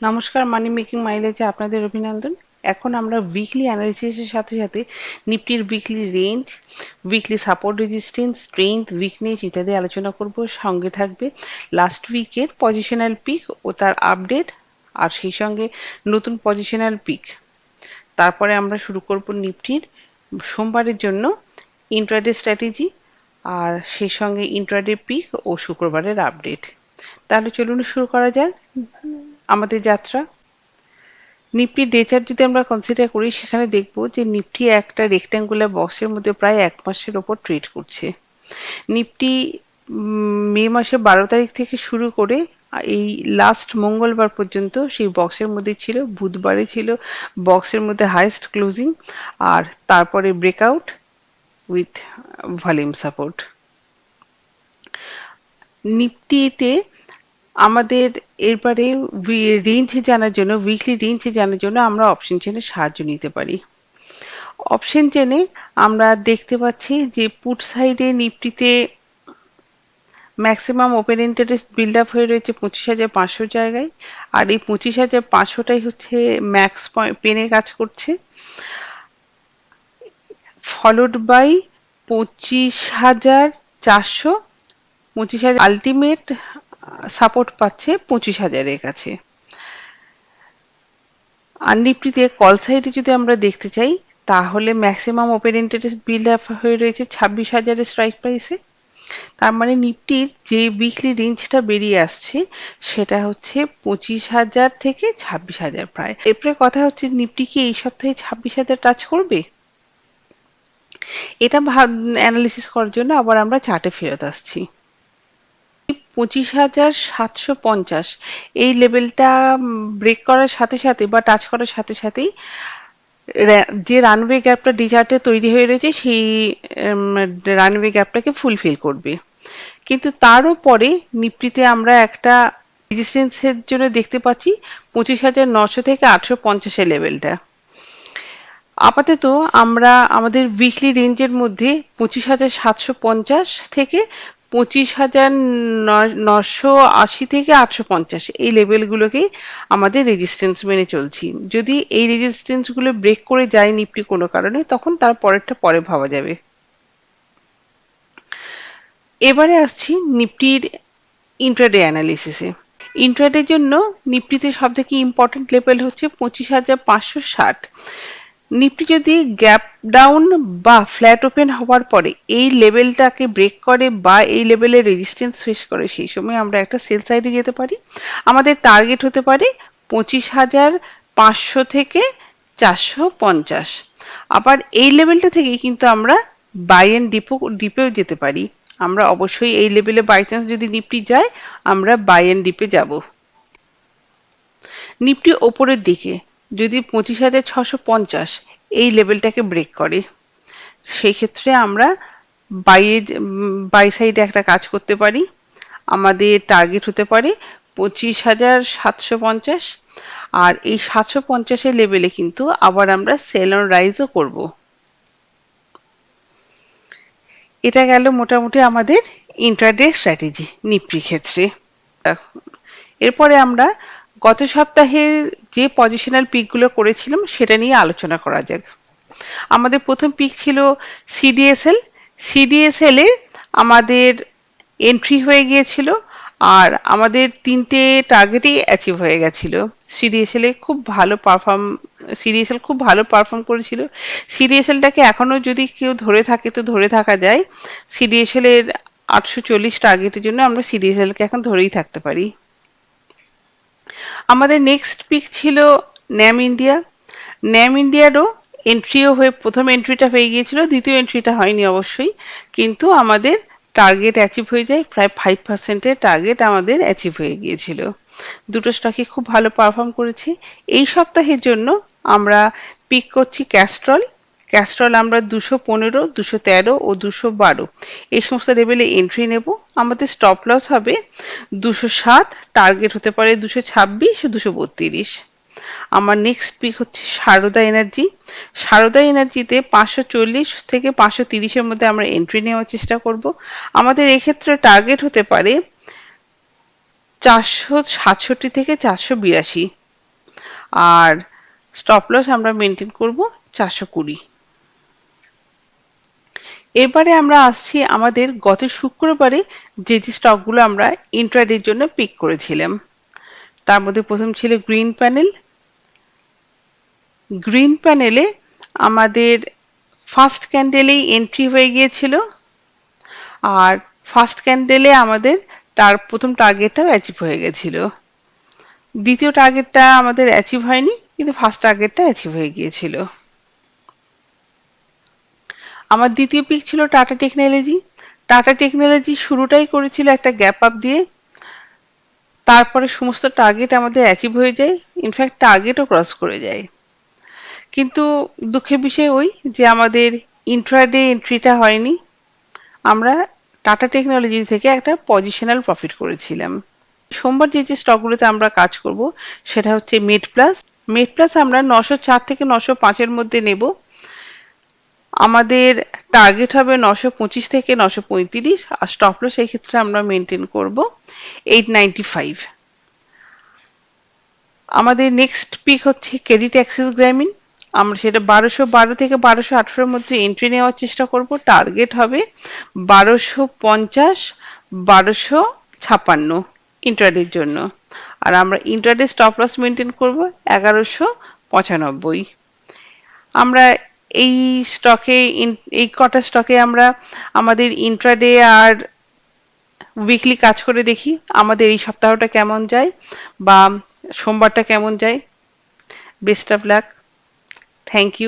নমস্কার, মানি মেকিং মাইলেজে আপনাদের অভিনন্দন। এখন আমরা উইকলি অ্যানালিসিসের সাথে সাথে নিফটির weekly range weekly support resistance strength weakness ইত্যাদি আলোচনা করব। সঙ্গে থাকবে লাস্ট উইকের পজিশনাল পিক ও তার আপডেট আর সেই সঙ্গে নতুন পজিশনাল পিক তারপরে আমরা শুরু করব নিফটির সোমবারের জন্য ইন্ট্রাডে স্ট্র্যাটেজি আর সেই সঙ্গে ইন্ট্রাডে পিক ও শুক্রবারের আপডেট তাহলে চলুন শুরু করা যাক। আমাদের যাত্রা। নিফটি ডে চার্ট যদি আমরা কনসিডার করি, সেখানে দেখব যে নিফটি একটা রেক্ট্যাঙ্গুলার বক্সের মধ্যে প্রায় এক মাসের ওপর ট্রেড করছে। নিফটি মে মাসের বারো তারিখ থেকে শুরু করে এই লাস্ট মঙ্গলবার পর্যন্ত সেই বক্সের মধ্যে ছিল, বুধবারে ছিল বক্সের মধ্যে হাইস্ট ক্লোজিং আর তারপরে ব্রেকআউট উইথ ভলিউম সাপোর্ট নিফটিতে আমাদের এরপরে রেঞ্জ জানার জন্য উইকলি রেঞ্জ জানার জন্য আমরা অপশন চেনে সাহায্য নিতে পারি। অপশন চেনে আমরা দেখতে পাচ্ছি যে পুট সাইডে নিফটিতে maximum open interest build up হয়ে রয়েছে পঁচিশ হাজার পাঁচশো জায়গায়। আর এই পঁচিশ হাজার পাঁচশোটাই হচ্ছে ম্যাক্স পেনে কাজ করছে। ফলোড বাই পঁচিশ হাজার চারশো, পঁচিশ হাজার আলটিমেট সাপোর্ট পাচ্ছে পঁচিশ হাজারের কাছে। আর নিফটিতে কল সাইডে যদি আমরা দেখতে চাই, তাহলে maximum open interest build up হয়ে রয়েছে ছাব্বিশ হাজারের স্ট্রাইক প্রাইসে তার মানে নিফটির যে উইকলি রেঞ্জটা বেরিয়ে আসছে, সেটা হচ্ছে পঁচিশ হাজার থেকে ছাব্বিশ হাজার প্রায়। এরপরে কথা হচ্ছে, নিফটি কি এই সপ্তাহে ছাব্বিশ হাজার টাচ করবে? এটা অ্যানালিসিস করার জন্য আবার আমরা চার্টে ফেরত আসছি। পঁচিশ হাজার সাতশো পঞ্চাশ। এই লেভেলটা ব্রেক করার সাথে সাথে বা টাচ করার সাথে সাথেই যে রানওয়ে গ্যাপটা ডিজার্টে তৈরি হয়ে রয়েছে, সেই রানওয়ে গ্যাপটাকে ফুলফিল করবে। কিন্তু তারও পরে নিপ্রিতে আমরা একটা রেজিস্ট্যান্সের জন্য দেখতে পাচ্ছি পঁচিশ হাজার নশো থেকে আটশো পঞ্চাশের লেভেলটা আপাতত আমরা আমাদের উইকলি রেঞ্জের মধ্যে পঁচিশ হাজার সাতশো পঞ্চাশ থেকে পঁচিশ হাজার নশো আশি থেকে আটশো পঞ্চাশ। এই লেভেলগুলোকেই আমাদের রেজিস্ট্যান্স মেনে চলছি। যদি এই রেজিস্ট্যান্সগুলো ব্রেক করে যায় নিফটি কোনো কারণে, তখন তার পরেরটা পরে ভাবা যাবে। এবারে আসছি নিফটির ইন্ট্রাডে অ্যানালিসিসে ইন্ট্রাডের জন্য নিফটিতে সব থেকে ইম্পর্টেন্ট লেভেল হচ্ছে পঁচিশ হাজার পাঁচশো ষাট। নিফটি যদি গ্যাপ ডাউন বা ফ্ল্যাট ওপেন হওয়ার পরে এই লেভেলটাকে ব্রেক করে বা এই লেভেলের রেজিস্ট্যান্স ফেস করে, সেই সময় আমরা একটা সেল সাইডে যেতে পারি। আমাদের টার্গেট হতে পারে পঁচিশ হাজার পাঁচশো থেকে চারশো পঞ্চাশ। আবার এই লেভেলটা থেকে কিন্তু আমরা বাই এন্ড ডিপো ডিপেও যেতে পারি। আমরা অবশ্যই এই লেভেলে বাই চান্স যদি নিফটি যায়, আমরা বাই এন্ড ডিপে যাব। নিফটি ওপরের দিকে যদি পঁচিশ হাজার ছশো পঞ্চাশ এই লেভেলটাকে ব্রেক করে সেই ক্ষেত্রে আমরা বাইয়ে বাই সাইডে একটা কাজ করতে পারি। আমাদের টার্গেট হতে পারে পঁচিশ হাজার সাতশো পঞ্চাশ। আর এই সাতশো পঞ্চাশের লেভেলে কিন্তু আবার আমরা সেল অন রাইজও করব। এটা গেল মোটামুটি আমাদের ইন্টারডে স্ট্র্যাটেজি নিপ্রি ক্ষেত্রে। এরপরে আমরা গত সপ্তাহের যে পজিশনাল পিকগুলো করেছিলাম, সেটা নিয়ে আলোচনা করা যাক। আমাদের প্রথম পিক ছিল সিডিএসএল সিডিএসএল এ আমাদের এন্ট্রি হয়ে গিয়েছিল আর আমাদের তিনটে টার্গেটই অ্যাচিভ হয়ে গেছিল। সিডিএসএল এ খুব ভালো পারফর্ম সিডিএসএল খুব ভালো পারফর্ম করেছিল। সিডিএসএলটাকে এখনও যদি কেউ ধরে থাকে, তো ধরে থাকা যায়। সিডিএসএল এর আটশো চল্লিশ টার্গেটের জন্য আমরা সিডিএসএল কে এখন ধরেই থাকতে পারি। আমাদের নেক্সট পিক ছিল ন্যাম ইন্ডিয়া ন্যাম ইন্ডিয়ারও এন্ট্রিও হয়ে প্রথম এন্ট্রিটা হয়ে গিয়েছিল, দ্বিতীয় এন্ট্রিটা হয়নি অবশ্যই। কিন্তু আমাদের টার্গেট অ্যাচিভ হয়ে যায়, প্রায় ফাইভ পার্সেন্টের টার্গেট আমাদের অ্যাচিভ হয়ে গিয়েছিল। দুটো স্টকে খুব ভালো পারফর্ম করেছে। এই সপ্তাহের জন্য আমরা পিক করছি ক্যাস্ট্রল ক্যাস্ট্রল আমরা দুশো পনেরো, দুশো তেরো ও দুশো বারো। এই সমস্ত লেভেলে এন্ট্রি নেব। আমাদের স্টপ লস হবে দুশো সাত টার্গেট হতে পারে দুশো ছাব্বিশ দুশো বত্রিশ। আমার নেক্সট পিক হচ্ছে সারদা এনার্জি সারদা এনার্জিতে পাঁচশো চল্লিশ থেকে পাঁচশো তিরিশের মধ্যে আমরা এন্ট্রি নেওয়ার চেষ্টা করব। আমাদের এক্ষেত্রে টার্গেট হতে পারে চারশো সাতষট্টি থেকে চারশো বিরাশি। আর স্টপ লস আমরা মেনটেন করব চারশো কুড়ি। এবারে আমরা আসছি আমাদের গত শুক্রবারে যে যে স্টকগুলো আমরা ইন্ট্রাডের জন্য পিক করেছিলাম। তার মধ্যে প্রথম ছিল গ্রিন প্যানেল গ্রিন প্যানেলে আমাদের ফার্স্ট ক্যান্ডেলেই এন্ট্রি হয়ে গিয়েছিল। আর ফার্স্ট ক্যান্ডেলে আমাদের তার প্রথম টার্গেটটাও অ্যাচিভ হয়ে গেছিল দ্বিতীয় টার্গেটটা আমাদের অ্যাচিভ হয়নি, কিন্তু ফার্স্ট টার্গেটটা অ্যাচিভ হয়ে গিয়েছিল। আমার দ্বিতীয় পিক ছিল টাটা টেকনোলজি টাটা টেকনোলজি শুরুটাই করেছিল একটা গ্যাপ আপ দিয়ে। তারপরে সমস্ত টার্গেট আমাদের অ্যাচিভ হয়ে যায়। ইনফ্যাক্ট টার্গেটও ক্রস করে যায়। কিন্তু দুঃখের বিষয় ওই যে আমাদের ইন্ট্রাডে এন্ট্রিটা হয়নি। আমরা টাটা টেকনোলজি থেকে একটা পজিশনাল প্রফিট করেছিলাম। সোমবার যে যে স্টকগুলোতে আমরা কাজ করব, সেটা হচ্ছে মেড প্লাস মেড প্লাস আমরা নশো চার থেকে নশো পাঁচের মধ্যে নেব। আমাদের টার্গেট হবে নশো পঁচিশ থেকে নশো পঁয়ত্রিশ আর স্টপ লস এই ক্ষেত্রে আমরা মেনটেন করব এইট নাইনটি ফাইভ আমাদের নেক্সট পিক হচ্ছে ক্রেডিট অ্যাক্সিস গ্রামীণ আমরা সেটা বারোশো বারো থেকে বারোশো আঠারোর মধ্যে এন্ট্রি নেওয়ার চেষ্টা করব। টার্গেট হবে বারোশো পঞ্চাশ, বারোশো ছাপান্ন ইন্টারডের জন্য। আর আমরা ইন্টারডে স্টপ লস মেনটেন করব এগারোশো পঁচানব্বই। আমরা এই স্টকে এই কটা স্টকে আমরা আমাদের ইন্ট্রাডে আর উইকলি কাজ করে দেখি, আমাদের এই সপ্তাহটা কেমন যায় বা সোমবারটা কেমন যায়। Best of luck thank you